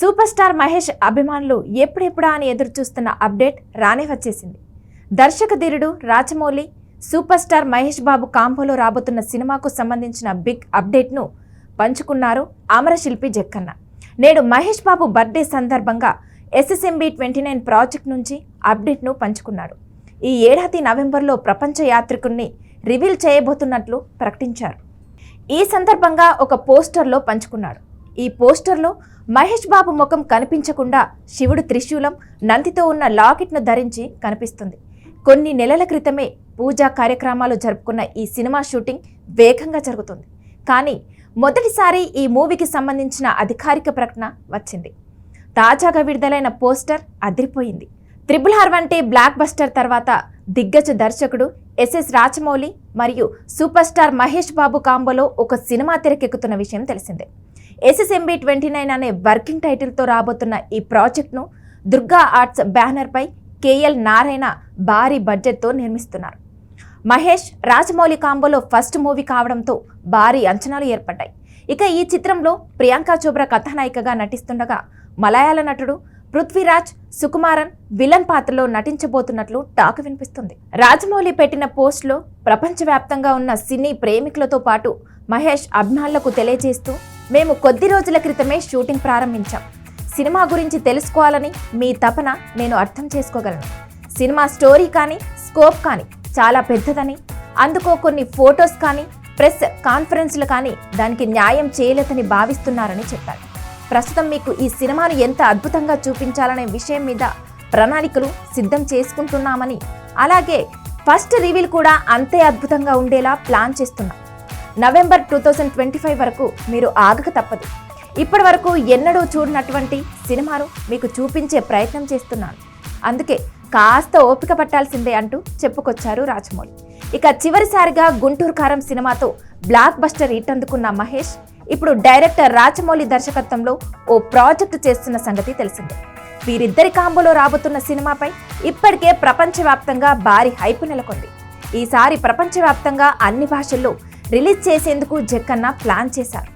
Super star Mahesh అభిమానులు ఎప్పుడెప్పుడా అని ఎదురు చూస్తున్న అప్డేట్ రానే వచ్చేసింది. దర్శక ధీరుడు రాజమౌళి సూపర్ స్టార్ మహేష్ బాబు కాంపోలో రాబోతున్న సినిమాకు సంబంధించిన బిగ్ అప్డేట్ను పంచుకున్నారు అమరశిల్పి జక్కన్న. నేడు మహేష్ బాబు బర్త్డే సందర్భంగా ఎస్ఎస్ఎంబి ట్వంటీ నైన్ ప్రాజెక్ట్ నుంచి అప్డేట్ను పంచుకున్నాడు. ఈ ఏడాది నవంబర్లో ప్రపంచ యాత్రికుణ్ణి రివీల్ చేయబోతున్నట్లు ప్రకటించారు. ఈ సందర్భంగా ఒక పోస్టర్లో పంచుకున్నాడు. ఈ పోస్టర్లో మహేష్ బాబు ముఖం కనిపించకుండా శివుడు త్రిశూలం నందితో ఉన్న లాకెట్ను ధరించి కనిపిస్తుంది. కొన్ని నెలల క్రితమే పూజా కార్యక్రమాలు జరుపుకున్న ఈ సినిమా షూటింగ్ వేగంగా జరుగుతుంది. కానీ మొదటిసారి ఈ మూవీకి సంబంధించిన అధికారిక ప్రకటన వచ్చింది. తాజాగా విడుదలైన పోస్టర్ అదిరిపోయింది. త్రిబుల్ ఆర్ వంటి బ్లాక్ బస్టర్ తర్వాత దిగ్గజ దర్శకుడు ఎస్ఎస్ రాజమౌళి మరియు సూపర్ స్టార్ మహేష్ బాబు కాంబోలో ఒక సినిమా తెరకెక్కుతున్న విషయం తెలిసిందే. ఎస్ఎస్ఎంబి ట్వంటీ నైన్ అనే వర్కింగ్ టైటిల్తో రాబోతున్న ఈ ప్రాజెక్ట్ను దుర్గా ఆర్ట్స్ బ్యానర్పై కేఎల్ నారాయణ భారీ బడ్జెట్తో నిర్మిస్తున్నారు. మహేష్ రాజమౌళి కాంబోలో ఫస్ట్ మూవీ కావడంతో భారీ అంచనాలు ఏర్పడ్డాయి. ఇక ఈ చిత్రంలో ప్రియాంక చోప్రా కథానాయికగా నటిస్తుండగా మలయాళ నటుడు పృథ్వీరాజ్ సుకుమారన్ విలన్ పాత్రలో నటించబోతున్నట్లు టాక్ వినిపిస్తుంది. రాజమౌళి పెట్టిన పోస్ట్లో ప్రపంచవ్యాప్తంగా ఉన్న సినీ ప్రేమికులతో పాటు మహేష్ అభిమానులకు తెలియజేస్తూ మేము కొద్ది రోజుల క్రితమే షూటింగ్ ప్రారంభించాం. సినిమా గురించి తెలుసుకోవాలని మీ తపన నేను అర్థం చేసుకోగలను. సినిమా స్టోరీ కానీ స్కోప్ కానీ చాలా పెద్దదని అందుకో కొన్ని ఫొటోస్ కానీ ప్రెస్ కాన్ఫరెన్స్లు కానీ దానికి న్యాయం చేయలేదని భావిస్తున్నారని చెప్పారు. ప్రస్తుతం మీకు ఈ సినిమాను ఎంత అద్భుతంగా చూపించాలనే విషయం మీద ప్రణాళికలు సిద్ధం చేసుకుంటున్నామని అలాగే ఫస్ట్ రివీల్ కూడా అంతే అద్భుతంగా ఉండేలా ప్లాన్ చేస్తున్నాం. November two thousand twenty five వరకు మీరు ఆగక తప్పదు. ఇప్పటి వరకు ఎన్నడూ చూడనటువంటి సినిమాను మీకు చూపించే ప్రయత్నం చేస్తున్నాను. అందుకే కాస్త ఓపిక పట్టాల్సిందే అంటూ చెప్పుకొచ్చారు రాజమౌళి. ఇక చివరిసారిగా గుంటూరు కారం సినిమాతో బ్లాక్ బస్టర్ హిట్ అందుకున్న మహేష్ ఇప్పుడు డైరెక్టర్ రాజమౌళి దర్శకత్వంలో ఓ ప్రాజెక్ట్ చేస్తున్న సంగతి తెలిసిందే. వీరిద్దరి కాంబోలో రాబోతున్న సినిమాపై ఇప్పటికే ప్రపంచవ్యాప్తంగా భారీ హైప్ నెలకొంది. ఈసారి ప్రపంచవ్యాప్తంగా అన్ని భాషల్లో రిలీజ్ చేసేందుకు జక్కన్న ప్లాన్ చేశారు.